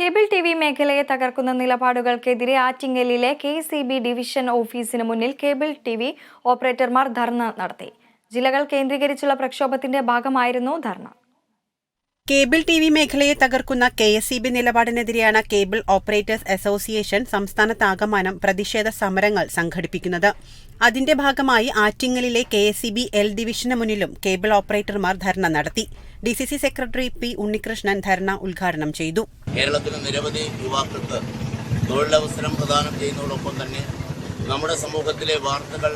Cable T V മേഖലയെ തകർക്കുന്ന നിലപാടുകൾക്കെതിരെ ആറ്റിങ്ങലിലെ കെ സി ബി ഡിവിഷൻ ഓഫീസിന് മുന്നിൽ കേബിൾ ടി വി ഓപ്പറേറ്റർമാർ ധർണ നടത്തി. ജില്ലകൾ കേന്ദ്രീകരിച്ചുള്ള പ്രക്ഷോഭത്തിന്റെ ഭാഗമായിരുന്നു ധർണ. കേബിൾ ടി വി മേഖലയെ തകർക്കുന്ന കെ എസ് ഇ ബി നിലപാടിനെതിരെയാണ് കേബിൾ ഓപ്പറേറ്റേഴ്സ് അസോസിയേഷൻ സംസ്ഥാനത്താകമാനം പ്രതിഷേധ സമരങ്ങൾ സംഘടിപ്പിക്കുന്നത്. അതിന്റെ ഭാഗമായി ആറ്റിങ്ങലിലെ K S E B L ഡിവിഷന് മുന്നിലും കേബിൾ ഓപ്പറേറ്റർമാർ ധർണ നടത്തി. D C C secretary P Unnikrishnan dharna ഉദ്ഘാടനം ചെയ്തു. കേരളത്തിലെ നിരവധി യുവാക്കൾക്ക് തൊഴിലവസരം പ്രദാനം ചെയ്യുന്നതോടൊപ്പം തന്നെ നമ്മുടെ സമൂഹത്തിലെ വാർത്തകൾ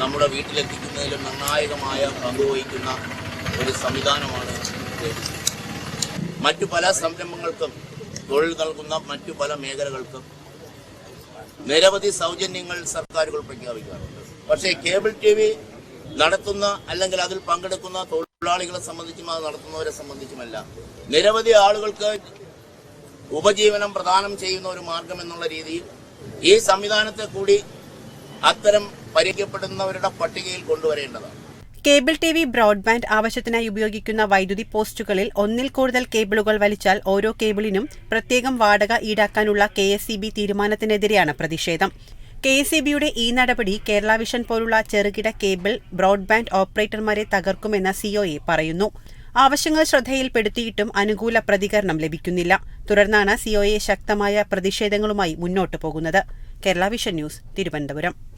നമ്മുടെ വീട്ടിലെത്തിക്കുന്നതിലും നിർണായകമായ പങ്കുവഹിക്കുന്ന ഒരു സംവിധാനമാണ്. മറ്റു പല സംരംഭങ്ങൾക്കും തൊഴിൽ നൽകുന്ന മറ്റു പല മേഖലകൾക്കും നിരവധി സൗജന്യങ്ങൾ സർക്കാരുകൾ പ്രഖ്യാപിക്കാറുണ്ട് പക്ഷേ കേബിൾ ടി വി നടത്തുന്ന അല്ലെങ്കിൽ അതിൽ പങ്കെടുക്കുന്ന തൊഴിലാളികളെ സംബന്ധിച്ചും അത് നടത്തുന്നവരെ സംബന്ധിച്ചുമല്ല നിരവധി ആളുകൾക്ക് ഉപജീവനം പ്രദാനം ചെയ്യുന്ന ഒരു മാർഗം എന്നുള്ള രീതിയിൽ ഈ സംവിധാനത്തെ കൂടി അത്തരം പരിഹരിക്കപ്പെടുന്നവരുടെ പട്ടികയിൽ കൊണ്ടുവരേണ്ടതാണ്. കേബിൾ ടി വി ബ്രോഡ്ബാൻഡ് ആവശ്യത്തിനായി ഉപയോഗിക്കുന്ന വൈദ്യുതി പോസ്റ്റുകളിൽ ഒന്നിൽ കൂടുതൽ കേബിളുകൾ വലിച്ചാൽ ഓരോ കേബിളിനും പ്രത്യേകം വാടക ഈടാക്കാനുള്ള കെ എസ് ഇ തീരുമാനത്തിനെതിരെയാണ് പ്രതിഷേധം. കെ എസ് ഇ ബിയുടെ ഈ നടപടി കേരള വിഷൻ പോലുള്ള ചെറുകിട കേബിൾ ബ്രോഡ്ബാൻഡ് ഓപ്പറേറ്റർമാരെ തകർക്കുമെന്ന് സിഒഎ പറയുന്നു. ആവശ്യങ്ങൾ ശ്രദ്ധയിൽപ്പെടുത്തിയിട്ടും അനുകൂല പ്രതികരണം ലഭിക്കുന്നില്ല. തുടർന്നാണ് സിഒഎ ശക്തമായ പ്രതിഷേധങ്ങളുമായി മുന്നോട്ടു പോകുന്നത്. Kerala vision news Thiruvananthapuram.